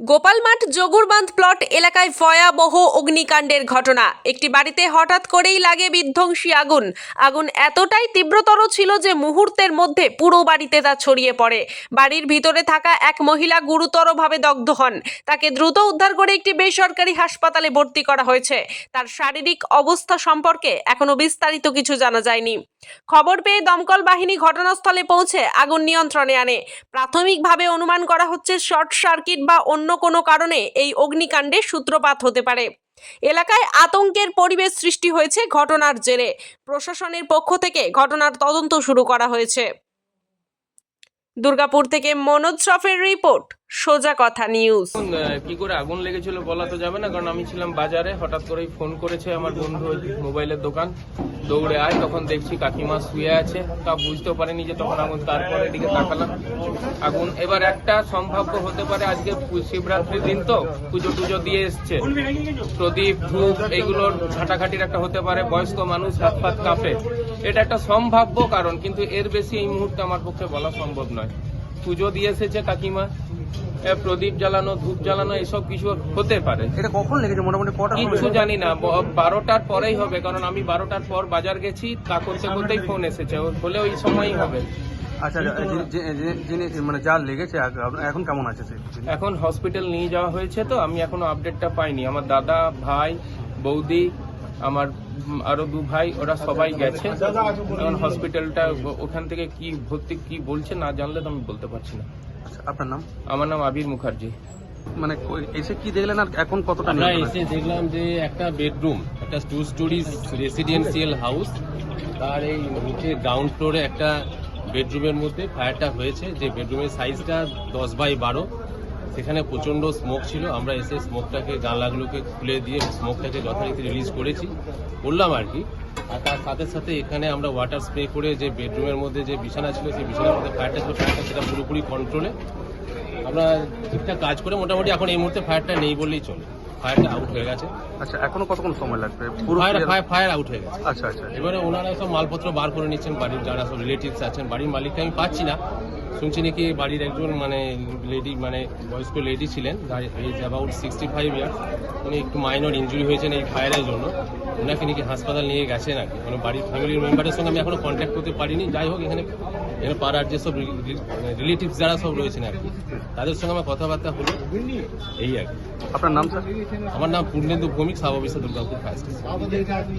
গোপালমাঠ জগুরবান্ধ plot এলাকায় ভয়াবহ অগ্নিকাণ্ডের ঘটনা। একটি বাড়িতে হঠাৎ করেই লাগে বিধ্বংসী আগুন। আগুন এতটাই তীব্রতর ছিল যে মুহূর্তের মধ্যে পুরো বাড়িতে তা ছড়িয়ে পড়ে। বাড়ির ভিতরে থাকা এক মহিলা গুরুতরভাবে দগ্ধ হন। তাকে দ্রুত উদ্ধার করে একটি বেসরকারি হাসপাতালে ভর্তি করা হয়েছে। তার শারীরিক অবস্থা সম্পর্কে এখনও বিস্তারিত কিছু জানা যায়নি। খবর পেয়ে দমকল বাহিনী ঘটনাস্থলে পৌঁছে আগুন নিয়ন্ত্রণে আনে। প্রাথমিকভাবে অনুমান করা হচ্ছে শর্ট সার্কিট বা অন্য কোনো কারণে এই অগ্নিকাণ্ডে সূত্রপাত হতে পারে। এলাকায় আতঙ্কের পরিবেশ সৃষ্টি হয়েছে ঘটনার জেরে। প্রশাসনের পক্ষ থেকে ঘটনার তদন্ত শুরু করা হয়েছে। দুর্গাপুর থেকে মনোজ শ্রফের রিপোর্ট। সোজা কথা নিউজ কি করে আগুন লেগেছিল বলা তো যাবে না, কারণ আমি ছিলাম বাজারে, হঠাৎ করেই ফোন করেছে আমার বন্ধু মোবাইলের দোকান। দৌড়ে আয়, তখন দেখছি কাকিমা শুয়ে আছে। তা বুঝতেও পারিনি যে তখন আগুন তারপরে এদিকে তাকালাম। আগুন এবার একটা সম্ভাব্য হতে পারে, আজকে শিবরাত্রির দিন তো, পুজো টুজো দিয়ে এসছে। প্রদীপ, ধূপ এগুলোর ঘাটাঘাটির একটা হতে পারে, বয়স্ক মানুষ হাত পাত কাঁপে। এটা একটা সম্ভাব্য কারণ, কিন্তু এর বেশি এই মুহূর্তে আমার পক্ষে বলা সম্ভব নয়। পুজো দিয়ে এসেছে কাকিমা প্রদীপ জ্বালানো ধূপ জ্বালানো এসব কিছু হতে পারে। এটা কখন লেগেছে? মোটামুটি কটা কিছু জানি না বারোটার পরেই হবে কারণ আমি বারোটার পর বাজার গেছি তা করতে করতেই ফোন এসেছে হলে ওই সময়ই হবে। আচ্ছা যে- যিনি মানে যা লেগেছে এখন কেমন আছে এখন হসপিটাল নিয়ে যাওয়া হয়েছে তো আমি এখনও আপডেটটা পাইনি। আমার দাদা ভাই বৌদি আমার আরও দু ভাই ওরা সবাই গেছে। এখন হসপিটালটা ওখান থেকে কি ভর্তি কি বলছে না জানলে তো আমি বলতে পারছি না। আচ্ছা, আপনার নাম? আমার নাম আবির মুখার্জি। মানে এসে কি দেখলেন আর এখন কতটা আমরা এসে দেখলাম যে একটা বেডরুম একটা টু স্টোরি রেসিডেন্সিয়াল হাউস। তার এই নিচে গ্রাউন্ড ফ্লোরে একটা বেডরুমের মধ্যে ফায়ারটা হয়েছে। যে বেডরুমের সাইজটা দশ বাই বারো। সেখানে প্রচণ্ড স্মোক ছিল। আমরা এসে স্মোকটাকে জানলাগুলোকে খুলে দিয়ে স্মোকটাকে যথারীতি রিলিজ করেছি করলাম আর কি। আর তার সাথে সাথে এখানে আমরা ওয়াটার স্প্রে করে যে বেডরুমের মধ্যে যে বিছানা ছিল সেই বিছানার মধ্যে ফায়ারটা ছিল ফায়ারটা সেটা পুরোপুরি কন্ট্রোলে আমরা ঠিকঠাক কাজ করে মোটামুটি এখন এই মুহূর্তে ফায়ারটা নেই বললেই চলে। ফায়ারটা আউট হয়ে গেছে। আচ্ছা এখনও কতক্ষণ সময় লাগবে? পুরো ফায়ার ফায়ার আউট হয়ে গেছে। আচ্ছা আচ্ছা এবারে ওনারা সব মালপত্র বার করে নিচ্ছেন বাড়ির যারা সব রিলেটিভস আছেন বাড়ির মালিককে আমি পাচ্ছি না। শুনছি নাকি বাড়ির একজন মানে লেডি মানে বয়স্ক লেডি ছিলেন age about sixty five years উনি একটু মাইনর ইঞ্জুরি হয়েছেন এই ফায়ারের জন্য। ওনাকে নাকি হাসপাতাল নিয়ে গেছেন আর কি মানে বাড়ির ফ্যামিলির মেম্বারের সঙ্গে আমি এখনও কন্ট্যাক্ট করতে পারিনি। যাই হোক এখানে এখানে পাড়ার যেসব রিলেটিভস যারা সব রয়েছেন আর কি তাদের সঙ্গে আমার কথাবার্তা হলো। এই আর কি। আপনার নাম আমার নাম Purnendu Bhowmik sub officer Durgapur fire